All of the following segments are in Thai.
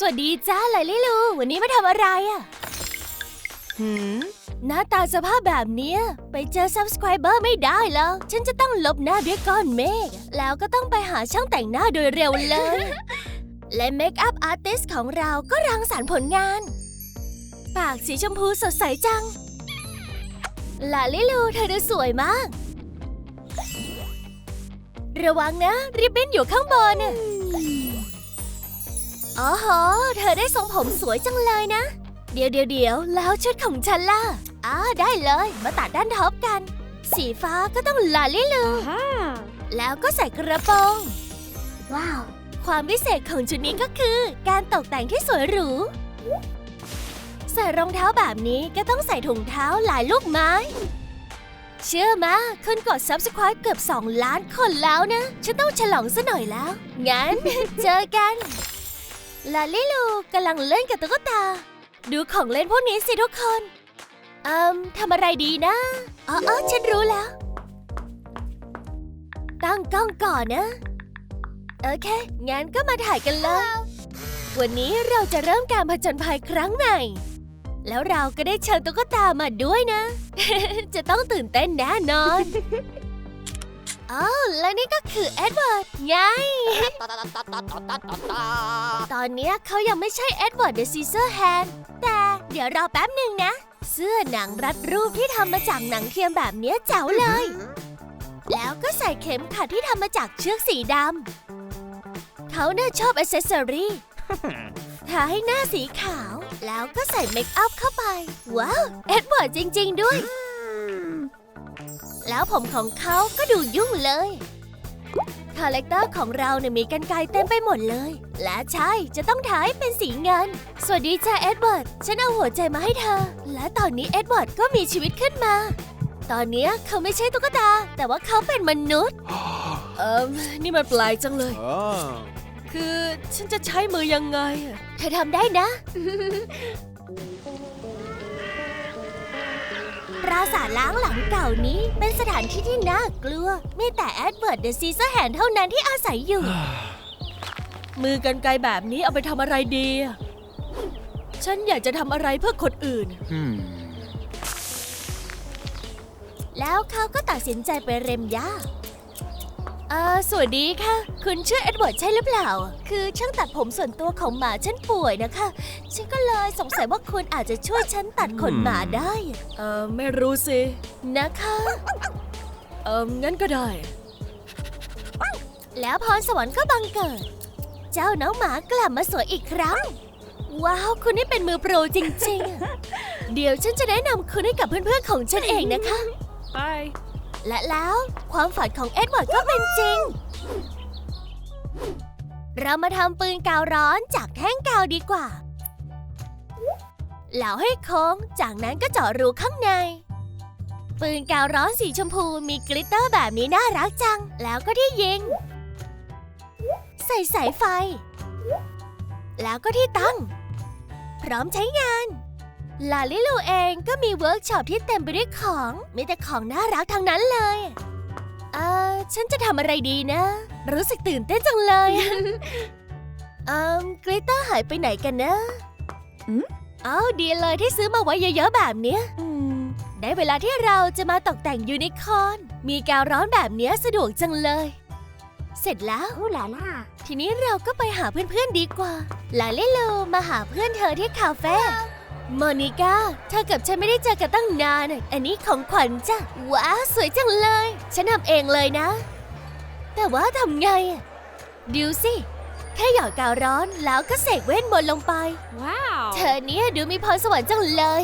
สวัสดีจ้าไลลี่ลู วันนี้มาทำอะไรอะ่ะหืมหน้าตาสภาพแบบเนี้ย ไปเจอ subscriber ไม่ได้แล้ว ฉันจะต้องลบหน้าด้วยก้อนเมฆแล้วก็ต้องไปหาช่างแต่งหน้าโดยเร็วเลย และเมคอัพอาร์ติสของเราก็รังสรรค์ผลงาน ปากสีชมพูสดใสจังลาลิลูเธอดูสวยมาก ระวังนะ ริบบิ้นอยู่ข้างบนน่ะ อ๋อโหเธอได้ทรงผมสวยจังเลยนะ เดี๋ยวเดี๋ยวเดี๋ยวแล้วชุดของฉันล่ะอ่าได้เลย มาตัดด้านท็อปกัน สีฟ้าก็ต้องลาลิลูแล้วก็ใส่กระโปรงว้าว ความพิเศษของชุดนี้ก็คือ การตกแต่งที่สวยหรู ใส่รองเท้าแบบนี้ก็ต้องใส่ถุงเท้าหลายลูกไม้ เชื่อมาคนกด subscribe เกือบ 2 ล้านคนแล้วนะ ฉันต้องฉลองซะหน่อยแล้ว งั้น เจอกัน ลาลิลูกำลังเล่นกับตุ๊กตา ดูของเล่นพวกนี้สิทุกคนเอืมทำอะไรดีนะอ๋อออฉันรู้แล้ว ตั้งกล้องก่อนนะ โอเค งั้นก็มาถ่ายกันเลย วันนี้เราจะเริ่มการผจญภัยครั้งใหม่ แล้วเราก็ได้เชิญตุ๊กตามาด้วยนะ จะต้องตื่นเต้นแน่นอน อ้าวและนี่ก็คือเอ็ดเวิร์ดไง ตอนเนี้ยเขายังไม่ใช่เอ็ดเวิร์ดเดอะซีเซอร์แฮนแต่เดี๋ยวรอแป๊บหนึ่งนะ เสื้อหนังรัดรูปที่ทำมาจากหนังเทียมแบบเนี้ยเจ๋วเลย แล้วก็ใส่เข็มขัดที่ทำมาจากเชือกสีดำเขาน่าชอบอ c เซสซอรี่ทาให้หน้าสีขาว แล้วก็ใส่เมคอัพเข้าไป ว้าว เอ็ดเวิร์ดจริง ๆ ด้วย แล้วผมของเขาก็ดูยุ่งเลย คาแรคเตอร์ของเราเนี่ยมีกันไกรเต็มไปหมดเลย และใช่จะต้องทาให้เป็นสีเงิน สวัสดีจ้าเอ็ดเวิร์ด ฉันเอาหัวใจมาให้เธอ และตอนนี้เอ็ดเวิร์ดก็มีชีวิตขึ้นมา ตอนเนี้ยเขาไม่ใช่ตุ๊กตา แต่ว่าเขาเป็นมนุษย์ เอิมนี่มันแปลกจังเลย Oh. คือฉันจะใช้มือยังไงอะเธอทำได้นะ ปราสาทล้างหลังเก่านี้เป็นสถานที่ที่น่ากลัว มีแต่แอดเวิร์ดเดอะซีเซอร์แฮนเท่านั้นที่อาศัยอยู่ มือกันไกลแบบนี้เอาไปทำอะไรดีอะฉันอยากจะทำอะไรเพื่อคนอื่น Hmm. แล้วเขาก็ตัดสินใจไปเร็มหญ้า เออสวัสดีค่ะ คุณชื่อเอ็ดเวิร์ดใช่หรือเปล่า คือช่างตัดผมส่วนตัวของหมาฉันป่วยนะคะ ฉันก็เลยสงสัยว่าคุณอาจจะช่วยฉันตัดขนหมาได้ เออไม่รู้สิ นะคะ เอองั้นก็ได้ แล้วพรสวรรค์ก็บังเกิด เจ้าน้องหมากลับมาสวยอีกครั้ง ว้าว คุณนี่เป็นมือโปรจริงๆ เดี๋ยวฉันจะแนะนำคุณให้กับเพื่อนๆของฉันเองนะคะไป และแล้วความฝันของเอ็ดเวิร์ดก็เป็นจริง เรามาทำปืนกาวร้อนจากแท่งกาวดีกว่า แล้วให้โค้ง จากนั้นก็เจาะรูข้างใน ปืนกาวร้อนสีชมพูมีกลิตเตอร์แบบนี้น่ารักจัง แล้วก็ที่ยิง ใส่สายไฟ แล้วก็ที่ตั้ง พร้อมใช้งาน ลาลิลูเองก็มีเวิร์กช็อปที่เต็มไปด้วยของ มีแต่ของน่ารักทั้งนั้นเลย เออฉันจะทำอะไรดีนะ รู้สึกตื่นเต้นจังเลย เอืมกลิตเตอร์หายไปไหนกันนะอืมเอ้าดีเลยที่ซื้อมาไว้เยอะๆแบบเนี้ยอืมได้เวลาที่เราจะมาตกแต่งยูนิคอร์น มีกาวร้อนแบบเนี้ยสะดวกจังเลย เสร็จแล้ว อู้หลาล่าทีนี้เราก็ไปหาเพื่อนๆดีกว่า ลาลิโลมาหาเพื่อนเธอที่คาเฟ่ โมนิก้าเธอกับฉันไม่ได้เจอกันตั้งนานอะอันนี้ของขวัญจ้ะ ว้าวสวยจังเลย ฉันทำเองเลยนะ แต่ว่าทำไงอะดูสิ แค่หยอดกาวร้อนแล้วก็เสกเวทมนต์ลงไป ว้าว เธอเนี่ยดูมีพรสวรรค์จังเลย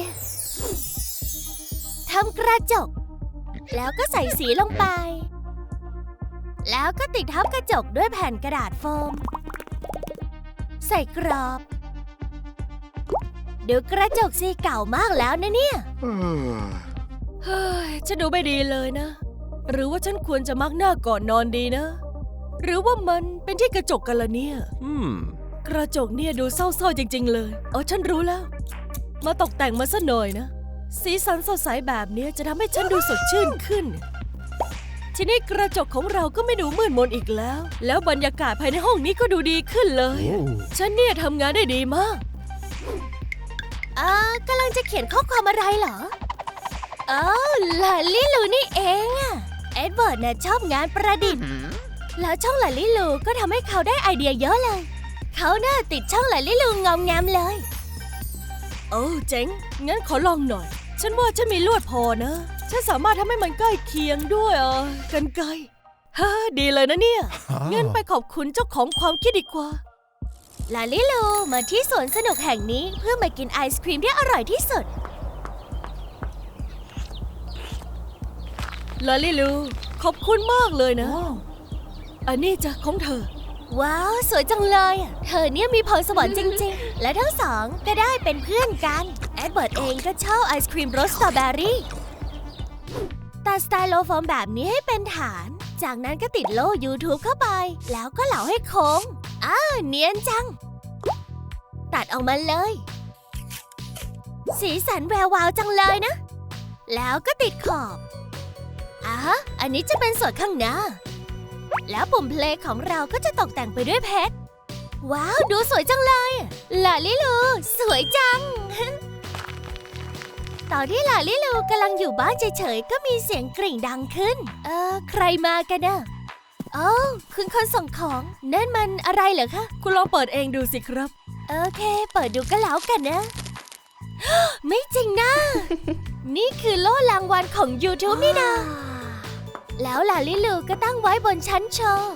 ทำกระจก แล้วก็ใส่สีลงไป แล้วก็ติดทับกระจกด้วยแผ่นกระดาษโฟม ใส่กรอบ ดูกระจกสีเก่ามากแล้วนะเนี่ย เฮ้ยฉันดูไม่ดีเลยนะ หรือว่าฉันควรจะมักหน้าก่อนนอนดีนะ หรือว่ามันเป็นที่กระจกกันละเนี่ย Hmm. กระจกเนี่ยดูเศร้าๆจริง ๆ เลยเออฉันรู้แล้ว มาตกแต่งมาซะหน่อยนะ สีสันสดใสแบบเนี้ยจะทำให้ฉันดูสดชื่นขึ้น ทีนี้กระจกของเราก็ไม่ดูมืดมนอีกแล้ว แล้วบรรยากาศภายในห้องนี้ก็ดูดีขึ้นเลย ฉันเนี่ยทำงานได้ดีมาก อ่ากำลังจะเขียนข้อความอะไรเหรออ๋อลาลิลูนี่เองอะเอ็ดเวิร์ดน่ะชอบงานประดิษฐ์ แล้วช่องลาลิลูก็ทำให้เขาได้ไอเดียเยอะเลย เขาน่าติดช่องลาลิลูงอมแงมเลย โอ้เจ๋ง งั้นขอลองหน่อย ฉันว่าฉันมีลวดพอนะ ฉันสามารถทำให้มันใกล้เคียงด้วยอะกันไกลฮ่าดีเลยนะเนี่ย งั้นไปขอบคุณเจ้าของความคิดดีกว่า ลาลิลูมาที่สวนสนุกแห่งนี้เพื่อมากินไอศครีมที่อร่อยที่สุด ลาลิลู ขอบคุณมากเลยนะ อันนี้จ้ะของเธอ ว้าว สวยจังเลยอะเธอเนี่ยมีพรสวรรค์จริง ๆ และทั้งสองก็ได้เป็นเพื่อนกัน แอดเบิร์ดเองก็ชอบไอศครีมรสสตรอเบอรี่ ตัดสไตล์โลโฟมแบบนี้ให้เป็นฐาน จากนั้นก็ติดโล่ YouTube เข้าไป แล้วก็เหลาให้โค้ง อ้าเนียนจัง ตัดออกมาเลย สีสันแวววาวจังเลยนะ แล้วก็ติดขอบอะอันนี้จะเป็นส่วนข้างหน้า แล้วปุ่มเพลงของเราก็จะตกแต่งไปด้วยเพชร ว้าว ดูสวยจังเลยลาลิลูสวยจัง ตอนที่ลาลิลูกำลังอยู่บ้านเฉยๆ ก็มีเสียงกริ่งดังขึ้น เออ ใครมากันนะโอ้าวคุณคนส่งของนั่นมันอะไรเหรอคะ คุณลองเปิดเองดูสิครับ โอเค เปิดดูก็แล้วกันนะ ไม่จริงนะ นี่คือโล่รางวัลของ YouTube นี่นะแล้วลาลิลูก็ตั้งไว้บนชั้นโชว์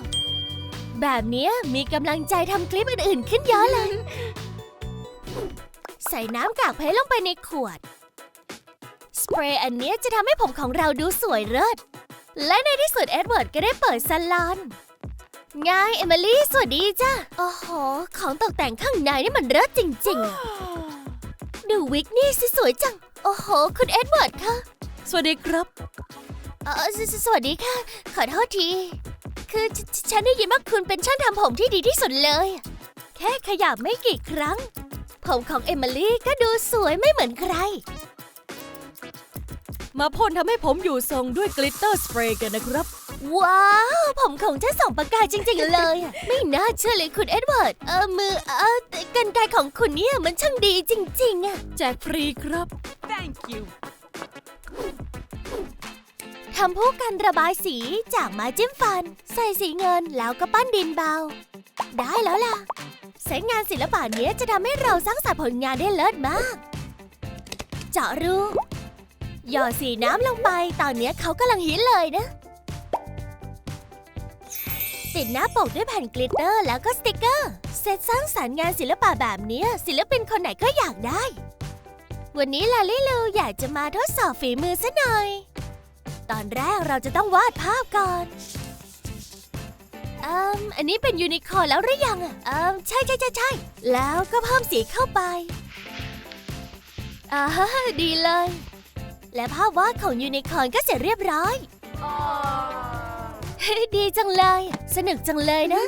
แบบเนี้ยมีกำลังใจทำคลิปอื่นๆขึ้นเยอะเลย ใส่น้ำกากเพชรลงไปในขวด สเปรย์อันเนี้ยจะทำให้ผมของเราดูสวยเลิศ และในที่สุดเอ็ดเวิร์ดก็ได้เปิดซาลอนไงเอมิลี่ สวัสดีจ้ะ โอ้โห ของตกแต่งข้างในนี่มันเลิศจริงๆอะดูวิกนี่สิสวยจัง โอ้โห คุณเอ็ดเวิร์ดคะสวัสดีครับ เออสสสวัสดีค่ะ ขอโทษที คือฉฉฉันได้ยินว่าคุณเป็นช่างทำผมที่ดีที่สุดเลย แค่ขยับไม่กี่ครั้ง ผมของเอมิลี่ก็ดูสวยไม่เหมือนใคร มาพ่นทำให้ผมอยู่ทรงด้วยกลิตเตอร์สเปรย์กันนะครับ ว้าว ผมของฉันส่องประกายจริง ๆ เลยอะไม่น่าเชื่อเลยคุณเอ็ดเวิร์ด เออมือเออกันไกรของคุณเนี่ยมันช่างดีจริง ๆอะแจกฟรีครับ thank you ทำผู้กันระบายสีจากไม้จิ้มฟัน ใส่สีเงินแล้วก็ปั้นดินเบา ได้แล้วล่ะเส้นงานศิลปะเนี้ยจะทำให้เราสร้างสรรค์ผลงานได้เลิศมาก เจาะรู หยอดสีน้ำลงไป ตอนเนี้เขากำลังฮิตเลยนะ ติดหน้าปกด้วยแผ่นกลิตเตอร์แล้วก็สติกเกอร์เซตสร้างสรรค์งานศิลปะแบบนี้ศิลปินคนไหนก็อยากได้ วันนี้ลาลิลูอยากจะมาทดสอบฝีมือซะหน่อย ตอนแรกเราจะต้องวาดภาพก่อนอมอันนี้เป็นยูนิคอร์แล้วหรือยังอะอืมใช่ใช่ใช่ใช่แล้วก็เพิ่มสีเข้าไปอ่าดีเลย และภาพวาดของยูนิคอร์นก็เสร็จเรียบร้อยเฮ้ยดีจังเลย สนุกจังเลยนะ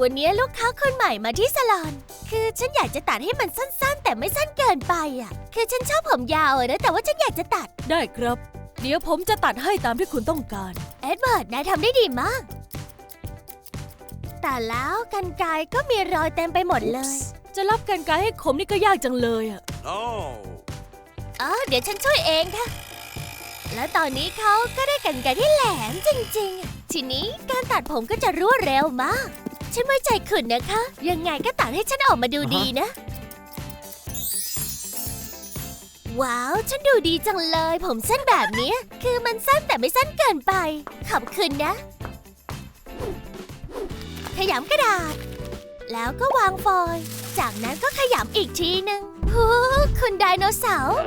วันนี้ลูกค้าคนใหม่มาที่สลอน คือฉันอยากจะตัดให้มันสั้น ๆ แต่ไม่สั้นเกินไปอะ คือฉันชอบผมยาวอะนะแต่ว่าฉันอยากจะตัด ได้ครับ เดี๋ยวผมจะตัดให้ตามที่คุณต้องการ เอ็ดเวิร์ดนายทำได้ดีมาก แต่แล้วกันไกรก็มีรอยเต็มไปหมดเลย จะรับกันไกรให้คมนี่ก็ยากจังเลยอะ No. เออเดี๋ยวฉันช่วยเองค่ะ แล้วตอนนี้เขาก็ได้กันไกรที่แหลมจริงๆอะทีนี้การตัดผมก็จะรวดเร็วมาก ฉันไว้ใจคุณนะคะ ยังไงก็ตัดให้ฉันออกมาดูดีนะ ว้าว ฉันดูดีจังเลย ผมสั้นแบบเนี้ยคือมันสั้นแต่ไม่สั้นเกินไป ขอบคุณนะ ขยำกระดาษ แล้วก็วางฟอยล์จากนั้นก็ขยำอีกทีหนึ่ง โอ้คุณไดโนเสาร์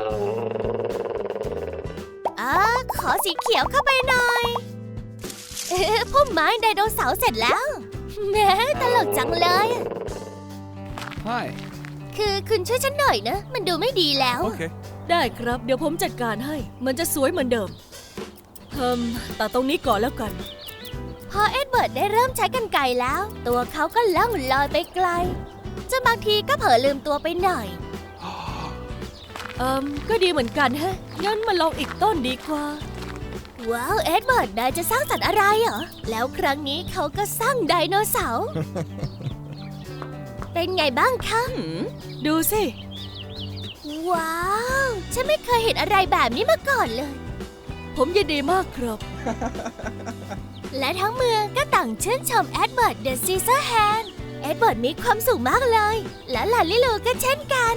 อ่าขอสีเขียวเข้าไปหน่อย เอ๊ะพุ่มไม้ไดโนเสาร์เสร็จแล้วแหม้ตลกจังเลยอะ Hi. คือคุณช่วยฉันหน่อยนะ มันดูไม่ดีแล้วอะ Okay. ได้ครับ เดี๋ยวผมจัดการให้ มันจะสวยเหมือนเดิมเฮิมตัดตรงนี้ก่อนแล้วกัน พอเอ็ดเวิร์ดได้เริ่มใช้กันไกรแล้ว ตัวเขาก็ล่องลอยไปไกลจนบางทีก็เผลอลืมตัวไปหน่อย เอิมก็ดีเหมือนกันฮะ งั้นมาลองอีกต้นดีกว่า ว้าว เอ็ดเวิร์ดนายจะสร้างสรรค์อะไรเหรอ แล้วครั้งนี้เขาก็สร้างไดโนเสาร์ เป็นไงบ้างคะ หืมดูสิ ว้าว ฉันไม่เคยเห็นอะไรแบบนี้มาก่อนเลย ผมยินดีมากครับ และทั้งเมืองก็ต่างชื่นชมแอดเบิร์ดเดอะซีเซอร์แฮนด์แอดเบิร์ดมีความสุขมากเลย และลาลิลูก็เช่นกัน